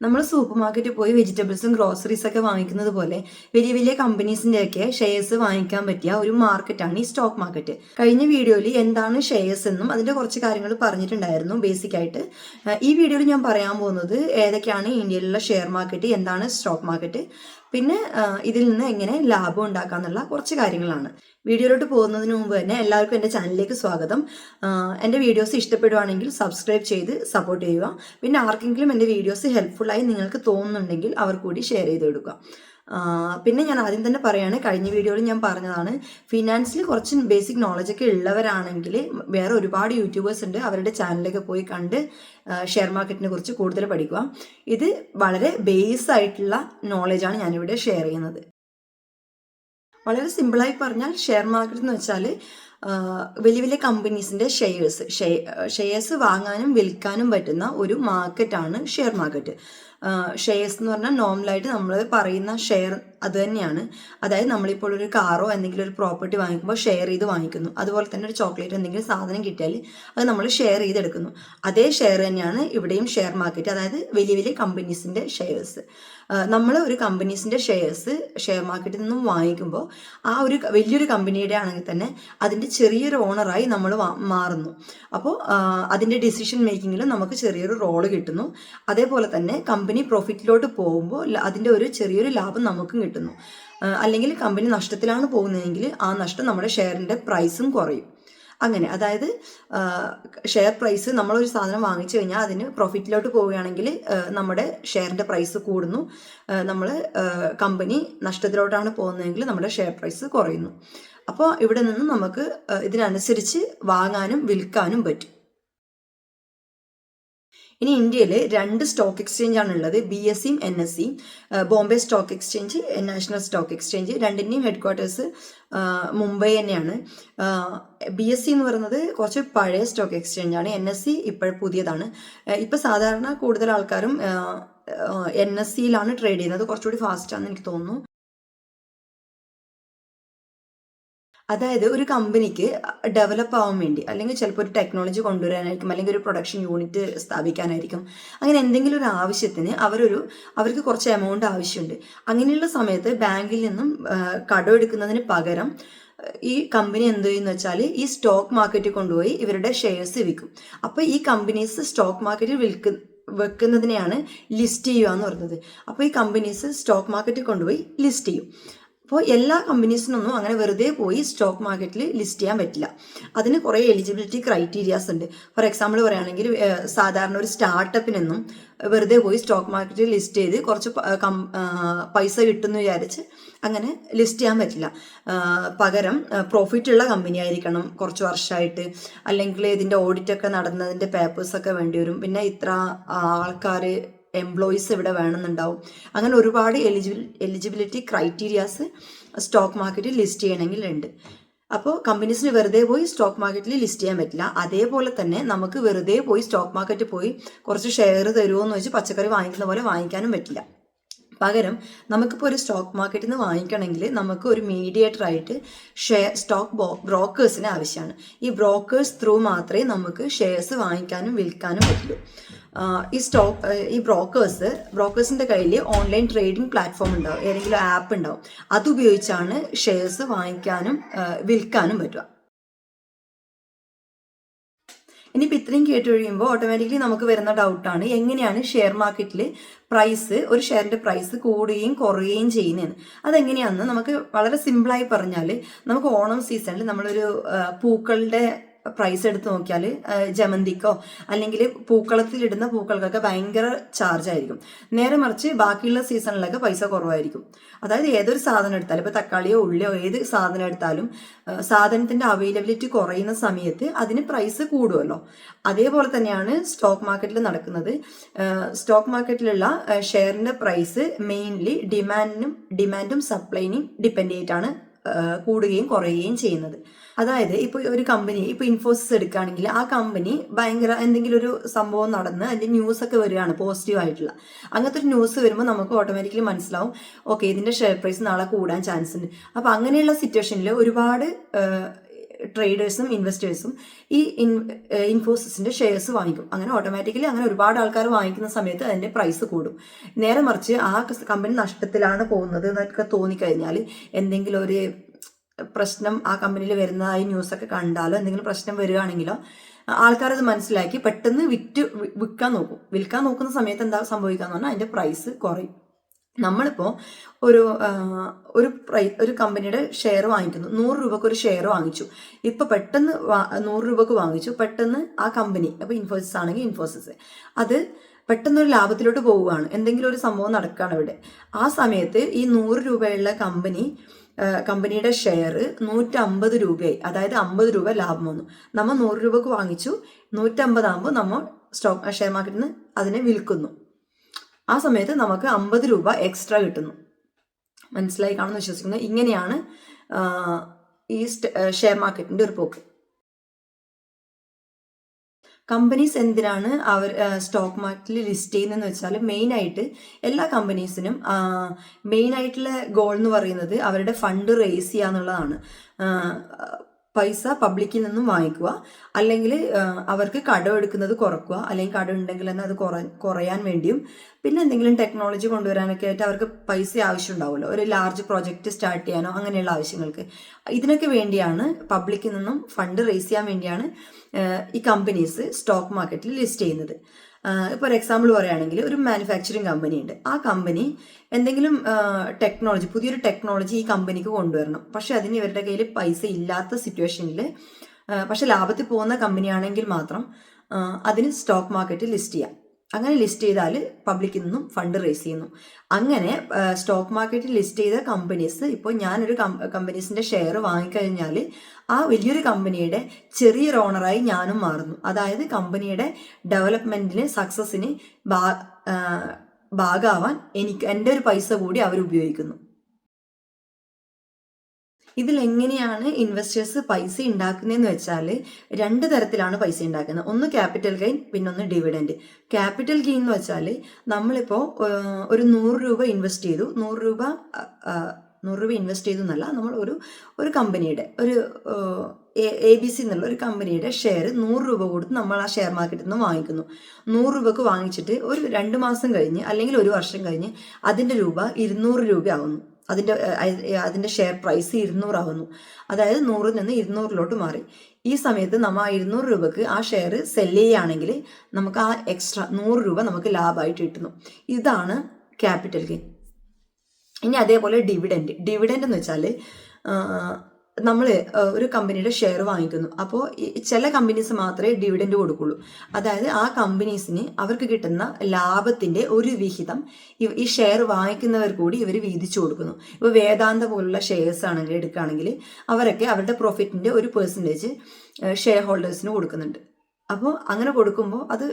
നമ്മൾ സൂപ്പർ മാർക്കറ്റിൽ പോയി വെജിറ്റബിൾസും ഗ്രോസറീസ് ഒക്കെ വാങ്ങിക്കുന്നത് പോലെ വലിയ വലിയ കമ്പനീസിന്റെ ഒക്കെ ഷെയർസ് വാങ്ങിക്കാൻ പറ്റിയ ഒരു മാർക്കറ്റാണ് ഈ സ്റ്റോക്ക് മാർക്കറ്റ് കഴിഞ്ഞ വീഡിയോയിൽ എന്താണ് ഷെയർസ് എന്നും അതിന്റെ കുറച്ച് കാര്യങ്ങൾ പറഞ്ഞിട്ടുണ്ടായിരുന്നു ബേസിക് ആയിട്ട്. ഈ വീഡിയോയിൽ ഞാൻ പറയാൻ പോകുന്നത് ഏതൊക്കെയാണ് ഇന്ത്യയിലുള്ള ഷെയർ മാർക്കറ്റ് എന്താണ് സ്റ്റോക്ക് മാർക്കറ്റ് പിന്നെ ഇതിൽ നിന്ന് എങ്ങനെ ലാഭം ഉണ്ടാക്കാം എന്നുള്ള കുറച്ച് കാര്യങ്ങളാണ്. വീഡിയോയിലോട്ട് പോകുന്നതിന് മുമ്പ് തന്നെ എല്ലാവർക്കും എന്റെ ചാനലിലേക്ക് സ്വാഗതം. എന്റെ വീഡിയോസ് ഇഷ്ടപ്പെടുവാണെങ്കിൽ സബ്സ്ക്രൈബ് ചെയ്ത് സപ്പോർട്ട് ചെയ്യുക. പിന്നെ ആർക്കെങ്കിലും എന്റെ വീഡിയോസ് ഹെൽപ്ഫുള്ളായി നിങ്ങൾക്ക് തോന്നുന്നുണ്ടെങ്കിൽ അവർ കൂടി ഷെയർ ചെയ്ത് കൊടുക്കുക. പിന്നെ ഞാൻ ആദ്യം തന്നെ പറയാണ് കഴിഞ്ഞ വീഡിയോയിൽ ഞാൻ പറഞ്ഞതാണ് ഫിനാൻസിൽ കുറച്ച് ബേസിക് നോളജ് ഒക്കെ ഉള്ളവരാണെങ്കിൽ വേറെ ഒരുപാട് യൂട്യൂബേഴ്സ് ഉണ്ട് അവരുടെ ചാനലൊക്കെ പോയി കണ്ട് ഷെയർ മാർക്കറ്റിനെ കുറിച്ച് കൂടുതൽ പഠിക്കുക. ഇത് വളരെ ബേസ് ആയിട്ടുള്ള നോളജാണ് ഞാനിവിടെ ഷെയർ ചെയ്യുന്നത്. വളരെ സിമ്പിളായി പറഞ്ഞാൽ ഷെയർ മാർക്കറ്റ് എന്ന് വെച്ചാൽ വലിയ വലിയ കമ്പനീസിന്റെ ഷെയർസ് ഷെയർസ് വാങ്ങാനും വിൽക്കാനും പറ്റുന്ന ഒരു മാർക്കറ്റാണ് ഷെയർ മാർക്കറ്റ് ഷെയർസ് എന്ന് പറഞ്ഞാൽ നോർമലായിട്ട് നമ്മൾ പറയുന്ന ഷെയർ അത് തന്നെയാണ്. അതായത് നമ്മളിപ്പോൾ ഒരു കാറോ എന്തെങ്കിലും ഒരു പ്രോപ്പർട്ടി വാങ്ങിക്കുമ്പോൾ ഷെയർ ചെയ്ത് വാങ്ങിക്കുന്നു. അതുപോലെ തന്നെ ഒരു ചോക്ലേറ്റ് എന്തെങ്കിലും സാധനം കിട്ടിയാൽ അത് നമ്മൾ ഷെയർ ചെയ്തെടുക്കുന്നു. അതേ ഷെയർ തന്നെയാണ് ഇവിടെയും ഷെയർ മാർക്കറ്റ് അതായത് വലിയ വലിയ കമ്പനീസിന്റെ ഷെയർസ് നമ്മൾ ഒരു കമ്പനീസിന്റെ ഷെയർസ് ഷെയർ മാർക്കറ്റിൽ നിന്നും വാങ്ങിക്കുമ്പോൾ ആ ഒരു വലിയൊരു കമ്പനിയുടെ ആണെങ്കിൽ തന്നെ അതിന്റെ ചെറിയൊരു ഓണറായി നമ്മൾ മാറുന്നു. അപ്പോൾ അതിന്റെ ഡിസിഷൻ മേക്കിങ്ങിൽ നമുക്ക് ചെറിയൊരു റോൾ കിട്ടുന്നു. അതേപോലെ തന്നെ കമ്പനി പ്രോഫിറ്റിലോട്ട് പോകുമ്പോൾ അതിന്റെ ഒരു ചെറിയൊരു ലാഭം നമുക്കും കിട്ടുന്നു. അല്ലെങ്കിൽ കമ്പനി നഷ്ടത്തിലാണ് പോകുന്നതെങ്കിൽ ആ നഷ്ടം നമ്മുടെ ഷെയറിന്റെ പ്രൈസും കുറയും. അങ്ങനെ അതായത് ഷെയർ പ്രൈസ് നമ്മളൊരു സാധനം വാങ്ങിച്ചു കഴിഞ്ഞാൽ അതിന് പ്രോഫിറ്റിലോട്ട് പോവുകയാണെങ്കിൽ നമ്മുടെ ഷെയറിന്റെ പ്രൈസ് കൂടുന്നു. നമ്മൾ കമ്പനി നഷ്ടത്തിലോട്ടാണ് പോകുന്നതെങ്കിൽ നമ്മുടെ ഷെയർ പ്രൈസ് കുറയുന്നു. അപ്പോൾ ഇവിടെ നിന്ന് നമുക്ക് ഇതിനനുസരിച്ച് വാങ്ങാനും വിൽക്കാനും പറ്റും. ഇനി ഇന്ത്യയിൽ രണ്ട് സ്റ്റോക്ക് എക്സ്ചേഞ്ച് ആണ് ഉള്ളത് ബി എസ് സിയും എൻ എസ് സിയും Bombay stock exchange national stock exchange രണ്ടിന്റെയും ഹെഡ് ക്വാർട്ടേഴ്സ് മുംബൈ തന്നെയാണ്. ബി എസ് സി എന്ന് പറയുന്നത് കുറച്ച് പഴയ സ്റ്റോക്ക് എക്സ്ചേഞ്ച് ആണ്. എൻ എസ് സി ഇപ്പോൾ പുതിയതാണ്. ഇപ്പോൾ സാധാരണ കൂടുതൽ ആൾക്കാരും എൻ എസ് സിയിലാണ് ട്രേഡ് ചെയ്യുന്നത്. കുറച്ചുകൂടി ഫാസ്റ്റ് ആണെന്ന് എനിക്ക് തോന്നുന്നു. അതായത് ഒരു കമ്പനിക്ക് ഡെവലപ്പ് ആവാൻ വേണ്ടി അല്ലെങ്കിൽ ചിലപ്പോൾ ഒരു ടെക്നോളജി കൊണ്ടുവരാനായിരിക്കും അല്ലെങ്കിൽ ഒരു പ്രൊഡക്ഷൻ യൂണിറ്റ് സ്ഥാപിക്കാനായിരിക്കും അങ്ങനെ എന്തെങ്കിലും ഒരു ആവശ്യത്തിന് അവരൊരു അവർക്ക് കുറച്ച് എമൗണ്ട് ആവശ്യമുണ്ട്. അങ്ങനെയുള്ള സമയത്ത് ബാങ്കിൽ നിന്നും കടം എടുക്കുന്നതിന് പകരം ഈ കമ്പനി എന്ത് ചെയ്യുന്ന വെച്ചാൽ ഈ സ്റ്റോക്ക് മാർക്കറ്റിൽ കൊണ്ടുപോയി ഇവരുടെ ഷെയർസ് വിൽക്കും. അപ്പോൾ ഈ കമ്പനീസ് സ്റ്റോക്ക് മാർക്കറ്റിൽ വിൽക്ക വെക്കുന്നതിനെയാണ് ലിസ്റ്റ് ചെയ്യുക എന്ന് പറയുന്നത്. അപ്പോൾ ഈ കമ്പനീസ് സ്റ്റോക്ക് മാർക്കറ്റിൽ കൊണ്ടുപോയി ലിസ്റ്റ് ചെയ്യും. അപ്പോൾ എല്ലാ കമ്പനീസിനൊന്നും അങ്ങനെ വെറുതെ പോയി സ്റ്റോക്ക് മാർക്കറ്റിൽ ലിസ്റ്റ് ചെയ്യാൻ പറ്റില്ല. അതിന് കുറേ എലിജിബിലിറ്റി ക്രൈറ്റീരിയാസ് ഉണ്ട്. ഫോർ എക്സാമ്പിൾ പറയുകയാണെങ്കിൽ സാധാരണ ഒരു സ്റ്റാർട്ടപ്പിനൊന്നും വെറുതെ പോയി സ്റ്റോക്ക് മാർക്കറ്റിൽ ലിസ്റ്റ് ചെയ്ത് കുറച്ച് പൈസ കിട്ടുമെന്ന് വിചാരിച്ച് അങ്ങനെ ലിസ്റ്റ് ചെയ്യാൻ പറ്റില്ല. പകരം പ്രോഫിറ്റ് ഉള്ള കമ്പനി ആയിരിക്കണം കുറച്ച് വർഷമായിട്ട് അല്ലെങ്കിൽ ഇതിന്റെ ഓഡിറ്റൊക്കെ നടന്നതിന്റെ പേപ്പേഴ്സൊക്കെ വേണ്ടി വരും. പിന്നെ ഇത്ര ആൾക്കാർ എംപ്ലോയീസ് ഇവിടെ വേണമെന്നുണ്ടാവും. അങ്ങനെ ഒരുപാട് എലിജിബിൾ എലിജിബിലിറ്റി ക്രൈറ്റീരിയാസ് സ്റ്റോക്ക് മാർക്കറ്റിൽ ലിസ്റ്റ് ചെയ്യണമെങ്കിൽ ഉണ്ട് അപ്പോൾ കമ്പനീസിന് വെറുതെ പോയി സ്റ്റോക്ക് മാർക്കറ്റിൽ ലിസ്റ്റ് ചെയ്യാൻ പറ്റില്ല. അതേപോലെ തന്നെ നമുക്ക് വെറുതെ പോയി സ്റ്റോക്ക് മാർക്കറ്റിൽ പോയി കുറച്ച് ഷെയർ തരുമോ എന്ന് വെച്ച് പച്ചക്കറി വാങ്ങിക്കുന്ന പോലെ വാങ്ങിക്കാനും പറ്റില്ല. പകരം നമുക്കിപ്പോൾ ഒരു സ്റ്റോക്ക് മാർക്കറ്റിൽ നിന്ന് വാങ്ങിക്കണമെങ്കിൽ നമുക്ക് ഒരു മീഡിയേറ്റർ ആയിട്ട് ഷെയർ സ്റ്റോക്ക് ബ്രോക്കേഴ്സിന് ആവശ്യമാണ് ഈ ബ്രോക്കേഴ്സ് ത്രൂ മാത്രമേ നമുക്ക് ഷെയർസ് വാങ്ങിക്കാനും വിൽക്കാനും പറ്റുള്ളൂ ഈ സ്റ്റോക്ക് ഈ ബ്രോക്കേഴ്സ് ബ്രോക്കേഴ്സിന്റെ കയ്യിൽ ഓൺലൈൻ ട്രേഡിംഗ് പ്ലാറ്റ്ഫോം ഉണ്ടാവും. ഏതെങ്കിലും ആപ്പ് ഉണ്ടാവും. അതുപയോഗിച്ചാണ് ഷെയർസ് വാങ്ങിക്കാനും വിൽക്കാനും പറ്റുക. ഇനിയിപ്പോൾ ഇത്രയും കേട്ട് കഴിയുമ്പോൾ ഓട്ടോമാറ്റിക്കലി നമുക്ക് വരുന്ന ഡൗട്ടാണ് എങ്ങനെയാണ് ഷെയർ മാർക്കറ്റിൽ പ്രൈസ് ഒരു ഷെയറിന്റെ പ്രൈസ് കൂടുകയും കുറയുകയും ചെയ്യുന്നതെന്ന്. അതെങ്ങനെയാണെന്ന് നമുക്ക് വളരെ സിമ്പിളായി പറഞ്ഞാൽ നമുക്ക് ഓണം സീസണിൽ നമ്മളൊരു പൂക്കളുടെ പ്രൈസ് എടുത്ത് നോക്കിയാൽ ജമന്തിക്കോ അല്ലെങ്കിൽ പൂക്കളത്തിലിടുന്ന പൂക്കൾക്കൊക്കെ ഭയങ്കര ചാർജ് ആയിരിക്കും. നേരെ മറിച്ച് ബാക്കിയുള്ള സീസണിലൊക്കെ പൈസ കുറവായിരിക്കും. അതായത് ഏതൊരു സാധനം എടുത്താലും ഇപ്പോൾ തക്കാളിയോ ഉള്ളിയോ ഏത് സാധനം എടുത്താലും സാധനത്തിന്റെ അവൈലബിലിറ്റി കുറയുന്ന സമയത്ത് അതിന് പ്രൈസ് കൂടുമല്ലോ അതേപോലെ തന്നെയാണ് സ്റ്റോക്ക് മാർക്കറ്റിൽ നടക്കുന്നത്. സ്റ്റോക്ക് മാർക്കറ്റിലുള്ള ഷെയറിന്റെ പ്രൈസ് മെയിൻലി ഡിമാൻഡിനും ഡിമാൻഡും സപ്ലൈനും ഡിപ്പെൻഡ് ചെയ്തിട്ടാണ് കൂടുകയും കുറയുകയും ചെയ്യുന്നത്. അതായത് ഇപ്പോൾ ഒരു കമ്പനി ഇപ്പോൾ ഇൻഫോസിസ് എടുക്കുകയാണെങ്കിൽ ആ കമ്പനി ഭയങ്കര എന്തെങ്കിലും ഒരു സംഭവം നടന്ന് അതിന്റെ ന്യൂസ് ഒക്കെ വരികയാണ് പോസിറ്റീവ് ആയിട്ടുള്ള. അങ്ങനത്തെ ഒരു ന്യൂസ് വരുമ്പോൾ നമുക്ക് ഓട്ടോമാറ്റിക്കലി മനസ്സിലാവും ഓക്കെ ഇതിന്റെ ഷെയർ പ്രൈസ് നാളെ കൂടാൻ ചാൻസ് ഉണ്ട്. അപ്പോൾ അങ്ങനെയുള്ള സിറ്റുവേഷനിൽ ഒരുപാട് ട്രേഡേഴ്സും ഇൻവെസ്റ്റേഴ്സും ഈ ഇൻഫോസിസിന്റെ ഷെയർസ് വാങ്ങിക്കും. അങ്ങനെ ഓട്ടോമാറ്റിക്കലി അങ്ങനെ ഒരുപാട് ആൾക്കാർ വാങ്ങിക്കുന്ന സമയത്ത് അതിന്റെ പ്രൈസ് കൂടും. നേരെ മറിച്ച് ആ കമ്പനി നഷ്ടത്തിലാണ് പോകുന്നത് എന്നൊക്കെ തോന്നിക്കഴിഞ്ഞാൽ എന്തെങ്കിലും ഒരു പ്രശ്നം ആ കമ്പനിയിൽ വരുന്നതായി ന്യൂസൊക്കെ കണ്ടാലോ എന്തെങ്കിലും പ്രശ്നം വരികയാണെങ്കിലോ ആൾക്കാരത് മനസ്സിലാക്കി പെട്ടെന്ന് വിറ്റ് വിൽക്കാൻ നോക്കും. വിൽക്കാൻ നോക്കുന്ന സമയത്ത് എന്താ സംഭവിക്കുക എന്ന് പറഞ്ഞാൽ അതിന്റെ പ്രൈസ് കുറയും. നമ്മളിപ്പോൾ ഒരു ഒരു പ്രൈ ഒരു കമ്പനിയുടെ ഷെയർ വാങ്ങിക്കുന്നു. നൂറ് രൂപക്ക് ഒരു ഷെയർ വാങ്ങിച്ചു. ഇപ്പൊ പെട്ടെന്ന് നൂറ് രൂപക്ക് വാങ്ങിച്ചു. പെട്ടെന്ന് ആ കമ്പനി അപ്പോൾ ഇൻഫോസിസ് ആണെങ്കിൽ ഇൻഫോസിസ്. അത് പെട്ടെന്ന് ഒരു ലാഭത്തിലോട്ട് പോവുകയാണ്. എന്തെങ്കിലും ഒരു സംഭവം നടക്കുകയാണ് ഇവിടെ ആ സമയത്ത് ഈ നൂറ് രൂപയുള്ള കമ്പനി കമ്പനിയുടെ ഷെയർ നൂറ്റമ്പത് രൂപയായി. അതായത് അമ്പത് രൂപ ലാഭം വന്നു. നമ്മൾ നൂറ് രൂപക്ക് വാങ്ങിച്ചു. നൂറ്റമ്പതാകുമ്പോൾ നമ്മൾ സ്റ്റോക്ക് ഷെയർ മാർക്കറ്റിൽ നിന്ന് അതിനെ വിൽക്കുന്നു. ആ സമയത്ത് നമുക്ക് അമ്പത് രൂപ എക്സ്ട്രാ കിട്ടുന്നു. മനസ്സിലായി കാണുമെന്ന് വിശ്വസിക്കുന്നു ഇങ്ങനെയാണ് ഈ ഷെയർ മാർക്കറ്റിന്റെ ഒരു പോക്ക്. കമ്പനീസ് എന്തിനാണ് അവർ സ്റ്റോക്ക് മാർക്കറ്റിൽ ലിസ്റ്റ് ചെയ്യുന്നതെന്ന് വെച്ചാൽ മെയിൻ ആയിട്ട് എല്ലാ കമ്പനീസിനും മെയിൻ ആയിട്ടുള്ള ഗോൾ എന്ന് പറയുന്നത് അവരുടെ ഫണ്ട് റേസ് ചെയ്യുക എന്നുള്ളതാണ്. പൈസ പബ്ലിക്കിൽ നിന്നും വാങ്ങിക്കുക അല്ലെങ്കിൽ അവർക്ക് കടം എടുക്കുന്നത് കുറക്കുക അല്ലെങ്കിൽ കടം ഉണ്ടെങ്കിൽ തന്നെ അത് കുറ കുറയാൻ വേണ്ടിയും പിന്നെ എന്തെങ്കിലും ടെക്നോളജി കൊണ്ടുവരാനൊക്കെ ആയിട്ട് അവർക്ക് പൈസ ആവശ്യം ഉണ്ടാവുമല്ലോ ഒരു ലാർജ് പ്രോജക്റ്റ് സ്റ്റാർട്ട് ചെയ്യാനോ അങ്ങനെയുള്ള ആവശ്യങ്ങൾക്ക്. ഇതിനൊക്കെ വേണ്ടിയാണ് പബ്ലിക്കിൽ നിന്നും ഫണ്ട് റേസ് ചെയ്യാൻ വേണ്ടിയാണ് ഈ കമ്പനീസ് സ്റ്റോക്ക് മാർക്കറ്റിൽ ലിസ്റ്റ് ചെയ്യുന്നത്. ഇപ്പോൾ ഒരു എക്സാമ്പിൾ പറയുകയാണെങ്കിൽ ഒരു മാനുഫാക്ചറിങ് കമ്പനി ഉണ്ട്. ആ കമ്പനി എന്തെങ്കിലും ടെക്നോളജി പുതിയൊരു ടെക്നോളജി ഈ കമ്പനിക്ക് കൊണ്ടുവരണം. പക്ഷെ അതിന് ഇവരുടെ കയ്യിൽ പൈസ ഇല്ലാത്ത സിറ്റുവേഷനിൽ പക്ഷെ ലാഭത്തിൽ പോകുന്ന കമ്പനിയാണെങ്കിൽ മാത്രം അതിന് സ്റ്റോക്ക് മാർക്കറ്റിൽ ലിസ്റ്റ് ചെയ്യാം. അങ്ങനെ ലിസ്റ്റ് ചെയ്താൽ പബ്ലിക്കിൽ നിന്നും ഫണ്ട് റേസ് ചെയ്യുന്നു. അങ്ങനെ സ്റ്റോക്ക് മാർക്കറ്റിൽ ലിസ്റ്റ് ചെയ്ത കമ്പനീസ് ഇപ്പോൾ ഞാനൊരു കമ്പനീസിന്റെ ഷെയർ വാങ്ങിക്കഴിഞ്ഞാൽ ആ വലിയൊരു കമ്പനിയുടെ ചെറിയൊരു ഓണറായി ഞാനും മാറുന്നു. അതായത് കമ്പനിയുടെ ഡെവലപ്മെന്റിന് സക്സസിന് ഭാഗമാവാൻ എനിക്ക് എന്റെ ഒരു പൈസ കൂടി അവർ ഉപയോഗിക്കുന്നു. ഇതിൽ എങ്ങനെയാണ് ഇൻവെസ്റ്റേഴ്സ് പൈസ ഉണ്ടാക്കുന്നതെന്ന് വെച്ചാൽ രണ്ട് തരത്തിലാണ് പൈസ ഉണ്ടാക്കുന്നത് ഒന്ന് ക്യാപിറ്റൽ ഗെയിൻ പിന്നെ ഒന്ന് ഡിവിഡൻഡ് ക്യാപിറ്റൽ ഗെയിൻ എന്ന് വെച്ചാൽ നമ്മളിപ്പോൾ ഒരു നൂറ് രൂപ ഇൻവെസ്റ്റ് ചെയ്തു. നൂറ് രൂപ നൂറ് രൂപ ഇൻവെസ്റ്റ് ചെയ്തു എന്നല്ല നമ്മൾ ഒരു ഒരു കമ്പനിയുടെ ഒരു എ ബി സി എന്നുള്ള ഒരു കമ്പനിയുടെ ഷെയർ നൂറ് രൂപ കൊടുത്ത് നമ്മൾ ആ ഷെയർ മാർക്കറ്റിൽ നിന്ന് വാങ്ങിക്കുന്നു. നൂറ് രൂപക്ക് വാങ്ങിച്ചിട്ട് ഒരു രണ്ട് മാസം കഴിഞ്ഞ് അല്ലെങ്കിൽ ഒരു വർഷം കഴിഞ്ഞ് അതിന്റെ രൂപ ഇരുന്നൂറ് രൂപ ആവുന്നു അതിന്റെ അതിന്റെ ഷെയർ പ്രൈസ് ഇരുന്നൂറാവുന്നു അതായത് നൂറിൽ നിന്ന് ഇരുന്നൂറിലോട്ട് മാറി. ഈ സമയത്ത് നമ്മൾ ആ ഇരുന്നൂറ് രൂപക്ക് ആ ഷെയർ സെല്ല് ചെയ്യുകയാണെങ്കിൽ നമുക്ക് ആ എക്സ്ട്രാ നൂറ് രൂപ നമുക്ക് ലാഭമായിട്ട് കിട്ടുന്നു. ഇതാണ് ക്യാപിറ്റൽ ഗെയിൻ ഇനി അതേപോലെ ഡിവിഡൻഡ് ഡിവിഡൻഡ് എന്ന് വെച്ചാൽ നമ്മൾ ഒരു കമ്പനിയുടെ ഷെയർ വാങ്ങിക്കുന്നു. അപ്പോൾ ചില കമ്പനീസ് മാത്രമേ ഡിവിഡൻഡ് കൊടുക്കുള്ളൂ. അതായത് ആ കമ്പനീസിന് അവർക്ക് കിട്ടുന്ന ലാഭത്തിന്റെ ഒരു വിഹിതം ഈ ഷെയർ വാങ്ങിക്കുന്നവർ കൂടി ഇവർ വീതിച്ചു കൊടുക്കുന്നു. ഇപ്പോൾ വേദാന്ത പോലുള്ള ഷെയർസ് ആണെങ്കിൽ എടുക്കുകയാണെങ്കിൽ അവരൊക്കെ അവരുടെ പ്രോഫിറ്റിന്റെ ഒരു പെർസെന്റേജ് ഷെയർ ഹോൾഡേഴ്സിന് കൊടുക്കുന്നുണ്ട്. അപ്പോൾ അങ്ങനെ കൊടുക്കുമ്പോൾ അത്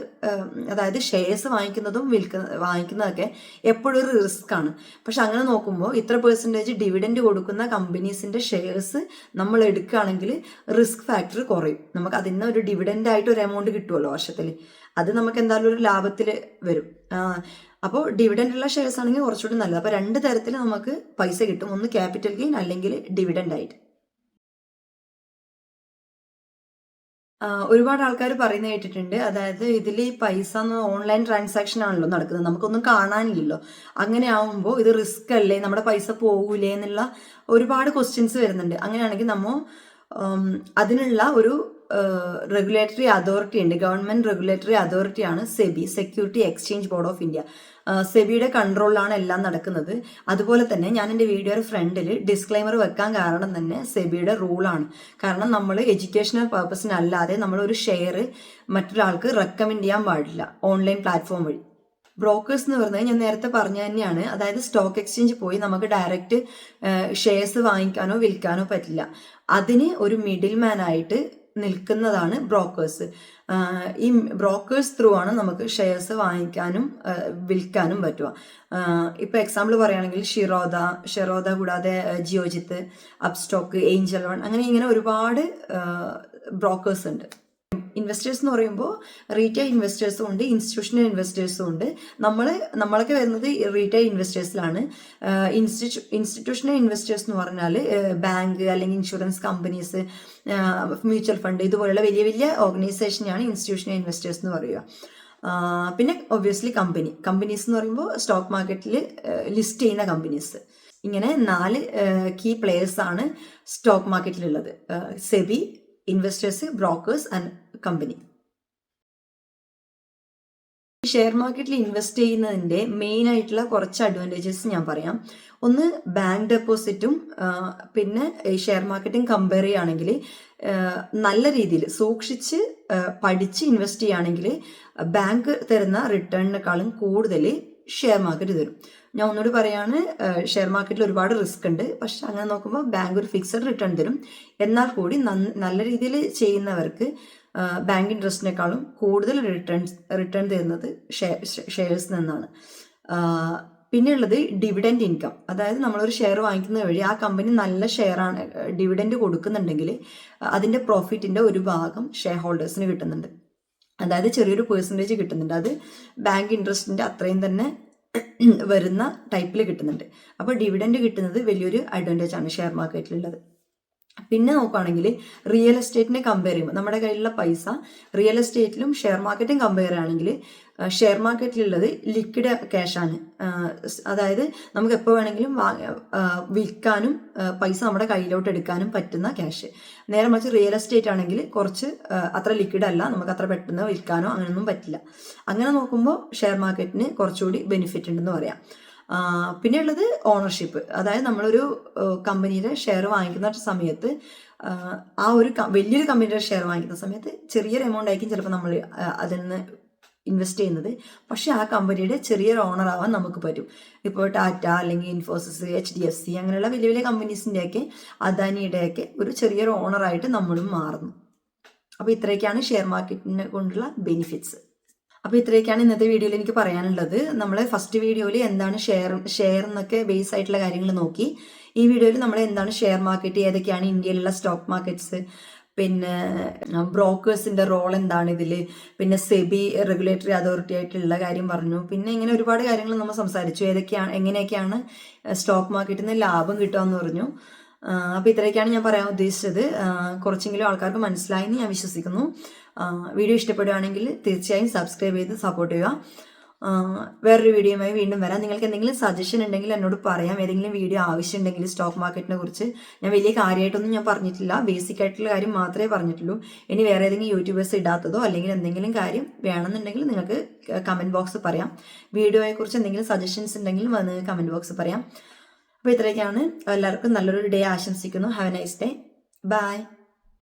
അതായത് ഷെയർസ് വാങ്ങിക്കുന്നതും വിൽക്കുന്ന വാങ്ങിക്കുന്നതൊക്കെ എപ്പോഴും ഒരു റിസ്ക് ആണ്. പക്ഷെ അങ്ങനെ നോക്കുമ്പോൾ ഇത്ര പെർസെന്റേജ് ഡിവിഡൻഡ് കൊടുക്കുന്ന കമ്പനീസിന്റെ ഷെയർസ് നമ്മൾ എടുക്കുകയാണെങ്കിൽ റിസ്ക് ഫാക്ടർ കുറയും. നമുക്ക് അതിൽ നിന്ന് ഒരു ഡിവിഡന്റ് ആയിട്ട് ഒരു എമൗണ്ട് കിട്ടുമല്ലോ വർഷത്തിൽ അത് നമുക്ക് എന്തായാലും ഒരു ലാഭത്തിൽ വരും. അപ്പോൾ ഡിവിഡൻഡ് ഉള്ള ഷെയർസ് ആണെങ്കിൽ കുറച്ചുകൂടി നല്ലത്. അപ്പോൾ രണ്ട് തരത്തിൽ നമുക്ക് പൈസ കിട്ടും. ഒന്ന് ക്യാപിറ്റൽ ഗെയിൻ അല്ലെങ്കിൽ ഡിവിഡന്റ് ആയിട്ട്. ഒരുപാട് ആൾക്കാർ പറയുന്നത് കേട്ടിട്ടുണ്ട്. അതായത് ഇതിൽ ഈ പൈസ എന്ന് ഓൺലൈൻ ട്രാൻസാക്ഷൻ ആണല്ലോ നടക്കുന്നത്. നമുക്കൊന്നും കാണാനില്ലല്ലോ. അങ്ങനെ ആവുമ്പോൾ ഇത് റിസ്ക് അല്ലേ? നമ്മുടെ പൈസ പോകൂലേ എന്നുള്ള ഒരുപാട് ക്വസ്റ്റ്യൻസ് വരുന്നുണ്ട്. അങ്ങനെയാണെങ്കിൽ നമ്മൾ അതിനുള്ള ഒരു റെഗുലേറ്ററി അതോറിറ്റി ഉണ്ട്. Government regulatory അതോറിറ്റിയാണ് SEBI security exchange board of India സെബിയുടെ കൺട്രോളിലാണ് എല്ലാം നടക്കുന്നത്. അതുപോലെ തന്നെ ഞാൻ എന്റെ വീഡിയോയുടെ ഫ്രണ്ടിൽ ഡിസ്ക്ലൈമർ വെക്കാൻ കാരണം തന്നെ സെബിയുടെ റൂളാണ് കാരണം നമ്മൾ എഡ്യൂക്കേഷണൽ പർപ്പസിനല്ലാതെ നമ്മൾ ഒരു ഷെയർ മറ്റൊരാൾക്ക് റെക്കമെൻഡ് ചെയ്യാൻ പാടില്ല ഓൺലൈൻ പ്ലാറ്റ്ഫോം വഴി. ബ്രോക്കേഴ്സ് എന്ന് പറഞ്ഞാൽ ഞാൻ നേരത്തെ പറഞ്ഞ തന്നെയാണ്. അതായത് സ്റ്റോക്ക് എക്സ്ചേഞ്ച് പോയി നമുക്ക് ഡയറക്റ്റ് ഷെയർസ് വാങ്ങിക്കാനോ വിൽക്കാനോ പറ്റില്ല. അതിന് ഒരു മിഡിൽ മാൻ ആയിട്ട് നിൽക്കുന്നതാണ് ബ്രോക്കേഴ്സ് ഈ ബ്രോക്കേഴ്സ് ത്രൂ ആണ് നമുക്ക് ഷെയർസ് വാങ്ങിക്കാനും വിൽക്കാനും പറ്റുക. ഇപ്പോൾ എക്സാമ്പിൾ പറയുകയാണെങ്കിൽ ഷിറോദ ഷെറോദ കൂടാതെ ജിയോജിത്ത് അപ്സ്റ്റോക്ക് ഏഞ്ചൽ വൺ അങ്ങനെ ഇങ്ങനെ ഒരുപാട് ബ്രോക്കേഴ്സ് ഉണ്ട്. ഇൻവെസ്റ്റേഴ്സ് എന്ന് പറയുമ്പോൾ റീറ്റെയിൽ ഇൻവെസ്റ്റേഴ്സും ഉണ്ട് ഇൻസ്റ്റിറ്റ്യൂഷണൽ ഇൻവെസ്റ്റേഴ്സും ഉണ്ട്. നമ്മൾ നമ്മളൊക്കെ വരുന്നത് റീറ്റെയിൽ ഇൻവെസ്റ്റേഴ്സിലാണ് ഇൻസ്റ്റിറ്റ്യൂ ഇൻസ്റ്റിറ്റ്യൂഷണൽ ഇൻവെസ്റ്റേഴ്സ് എന്ന് പറഞ്ഞാൽ ബാങ്ക് അല്ലെങ്കിൽ ഇൻഷുറൻസ് കമ്പനീസ് മ്യൂച്വൽ ഫണ്ട് ഇതുപോലുള്ള വലിയ വലിയ ഓർഗനൈസേഷനെയാണ് ഇൻസ്റ്റിറ്റ്യൂഷണൽ ഇൻവെസ്റ്റേഴ്സ് എന്ന് പറയുക. പിന്നെ ഒബ്വിയസ്ലി കമ്പനി കമ്പനീസ് എന്ന് പറയുമ്പോൾ സ്റ്റോക്ക് മാർക്കറ്റിൽ ലിസ്റ്റ് ചെയ്യുന്ന കമ്പനീസ് ഇങ്ങനെ നാല് കീ പ്ലേയേഴ്സ് ആണ് stock മാർക്കറ്റിലുള്ളത് SEBI investors brokers and company share മാർക്കറ്റിൽ ഇൻവെസ്റ്റ് ചെയ്യുന്നതിന്റെ മെയിൻ ആയിട്ടുള്ള കുറച്ച് അഡ്വാന്റേജസ് ഞാൻ പറയാം. ഒന്ന് ബാങ്ക് ഡെപ്പോസിറ്റും പിന്നെ ഷെയർ മാർക്കറ്റും കമ്പയർ ചെയ്യുകയാണെങ്കിൽ നല്ല രീതിയിൽ സൂക്ഷിച്ച് പഠിച്ച് ഇൻവെസ്റ്റ് ചെയ്യുകയാണെങ്കിൽ ബാങ്ക് തരുന്ന റിട്ടേണിനേക്കാളും കൂടുതൽ ഷെയർ മാർക്കറ്റ് തരും. ഞാൻ ഒന്നുകൂടി പറയാണ് ഷെയർ മാർക്കറ്റിൽ ഒരുപാട് റിസ്ക് ഉണ്ട്. പക്ഷെ അങ്ങനെ നോക്കുമ്പോൾ ബാങ്ക് ഒരു ഫിക്സഡ് റിട്ടേൺ തരും. എന്നാൽ കൂടി നല്ല രീതിയിൽ ചെയ്യുന്നവർക്ക് ബാങ്ക് ഇൻട്രസ്റ്റിനേക്കാളും കൂടുതൽ റിട്ടേൺസ് റിട്ടേൺ തരുന്നത് ഷെയർസ് നിന്നാണ്. പിന്നെയുള്ളത് ഡിവിഡൻഡ് ഇൻകം അതായത് നമ്മളൊരു ഷെയർ വാങ്ങിക്കുന്ന വഴി ആ കമ്പനി നല്ല ഷെയറാണ് ഡിവിഡൻഡ് കൊടുക്കുന്നുണ്ടെങ്കിൽ അതിന്റെ പ്രോഫിറ്റിന്റെ ഒരു ഭാഗം ഷെയർ ഹോൾഡേഴ്സിന് കിട്ടുന്നുണ്ട്. അതായത് ചെറിയൊരു പേഴ്സന്റേജ് കിട്ടുന്നുണ്ട്. അത് ബാങ്ക് ഇൻട്രസ്റ്റിന്റെ അത്രയും തന്നെ വരുന്ന ടൈപ്പിൽ കിട്ടുന്നുണ്ട്. അപ്പോൾ ഡിവിഡൻഡ് കിട്ടുന്നത് വലിയൊരു അഡ്വാന്റേജ് ആണ് ഷെയർ മാർക്കറ്റിലുള്ളത് പിന്നെ നോക്കുകയാണെങ്കിൽ റിയൽ എസ്റ്റേറ്റിനെ കമ്പയർ ചെയ്യുമ്പോൾ നമ്മുടെ കയ്യിലുള്ള പൈസ റിയൽ എസ്റ്റേറ്റിലും ഷെയർ മാർക്കറ്റും കമ്പയർ ചെയ്യുകയാണെങ്കിൽ ഷെയർ മാർക്കറ്റിലുള്ളത് ലിക്വിഡ് ക്യാഷാണ് അതായത് നമുക്ക് എപ്പോൾ വേണമെങ്കിലും വിൽക്കാനും പൈസ നമ്മുടെ കയ്യിലോട്ട് എടുക്കാനും പറ്റുന്ന ക്യാഷ് നേരെ മറിച്ച് റിയൽ എസ്റ്റേറ്റ് ആണെങ്കിൽ കുറച്ച് അത്ര ലിക്വിഡ് അല്ല നമുക്ക് അത്ര പെട്ടെന്ന് വിൽക്കാനോ അങ്ങനെയൊന്നും പറ്റില്ല. അങ്ങനെ നോക്കുമ്പോൾ ഷെയർ മാർക്കറ്റിന് കുറച്ചുകൂടി ബെനിഫിറ്റ് ഉണ്ടെന്ന് പറയാം. പിന്നെയുള്ളത് ഓണർഷിപ്പ് അതായത് നമ്മളൊരു കമ്പനിയുടെ ഷെയർ വാങ്ങിക്കുന്ന സമയത്ത് ആ, ഒരു വലിയൊരു കമ്പനിയുടെ ഷെയർ വാങ്ങിക്കുന്ന സമയത്ത് ചെറിയൊരു എമൗണ്ട് ആയിരിക്കും ചിലപ്പോൾ നമ്മൾ അതിൽ നിന്ന് ഇൻവെസ്റ്റ് ചെയ്യുന്നത്. പക്ഷേ ആ കമ്പനിയുടെ ചെറിയൊരു ഓണർ ആവാൻ നമുക്ക് പറ്റും. ഇപ്പോൾ ടാറ്റ അല്ലെങ്കിൽ Infosys H D F C അങ്ങനെയുള്ള വലിയ വലിയ കമ്പനീസിന്റെയൊക്കെ അദാനിയുടെയൊക്കെ ഒരു ചെറിയൊരു ഓണറായിട്ട് നമ്മളും മാറുന്നു. അപ്പോൾ ഇത്രയൊക്കെയാണ് ഷെയർ മാർക്കറ്റിനെ കൊണ്ടുള്ള ബെനിഫിറ്റ്സ് അപ്പോൾ ഇത്രയൊക്കെയാണ് ഇന്നത്തെ വീഡിയോയിൽ എനിക്ക് പറയാനുള്ളത്. നമ്മൾ ഫസ്റ്റ് വീഡിയോയിൽ എന്താണ് ഷെയർ ഷെയർ എന്നൊക്കെ ബേസ് ആയിട്ടുള്ള കാര്യങ്ങൾ നോക്കി. ഈ വീഡിയോയിൽ നമ്മൾ എന്താണ് ഷെയർ മാർക്കറ്റ് ഏതൊക്കെയാണ് ഇന്ത്യയിലുള്ള സ്റ്റോക്ക് മാർക്കറ്റ്സ് പിന്നെ ബ്രോക്കേഴ്സിന്റെ റോൾ എന്താണ് ഇതിൽ പിന്നെ സെബി റെഗുലേറ്ററി അതോറിറ്റി ആയിട്ടുള്ള കാര്യം പറഞ്ഞു. പിന്നെ ഇങ്ങനെ ഒരുപാട് കാര്യങ്ങൾ നമ്മൾ സംസാരിച്ചു. ഏതൊക്കെയാണ് എങ്ങനെയൊക്കെയാണ് സ്റ്റോക്ക് മാർക്കറ്റിൽ നിന്ന് ലാഭം കിട്ടുക എന്ന് പറഞ്ഞു. അപ്പോൾ ഇത്രയൊക്കെയാണ് ഞാൻ പറയാൻ ഉദ്ദേശിച്ചത്. കുറച്ചെങ്കിലും ആൾക്കാർക്ക് മനസ്സിലായി എന്ന് ഞാൻ വിശ്വസിക്കുന്നു. വീഡിയോ ഇഷ്ടപ്പെടുകയാണെങ്കിൽ തീർച്ചയായും സബ്സ്ക്രൈബ് ചെയ്ത് സപ്പോർട്ട് ചെയ്യുക. വേറൊരു വീഡിയോയുമായി വീണ്ടും വരാം. നിങ്ങൾക്ക് എന്തെങ്കിലും സജഷൻ ഉണ്ടെങ്കിൽ എന്നോട് പറയാം. ഏതെങ്കിലും വീഡിയോ ആവശ്യമുണ്ടെങ്കിൽ സ്റ്റോക്ക് മാർക്കറ്റിനെ കുറിച്ച്. ഞാൻ വലിയ കാര്യമായിട്ടൊന്നും ഞാൻ പറഞ്ഞിട്ടില്ല. ബേസിക് ആയിട്ടുള്ള കാര്യം മാത്രമേ പറഞ്ഞിട്ടുള്ളൂ. ഇനി വേറെ ഏതെങ്കിലും യൂട്യൂബേഴ്സ് ഇടാത്തതോ അല്ലെങ്കിൽ എന്തെങ്കിലും കാര്യം വേണമെന്നുണ്ടെങ്കിൽ നിങ്ങൾക്ക് കമന്റ് ബോക്സ് പറയാം. വീഡിയോയെക്കുറിച്ച് എന്തെങ്കിലും സജഷൻസ് ഉണ്ടെങ്കിൽ വന്ന് കമന്റ് ബോക്സ് പറയാം. അപ്പോൾ ഇത്രയൊക്കെയാണ്. എല്ലാവർക്കും നല്ലൊരു ഡേ ആശംസിക്കുന്നു. Have a nice day bye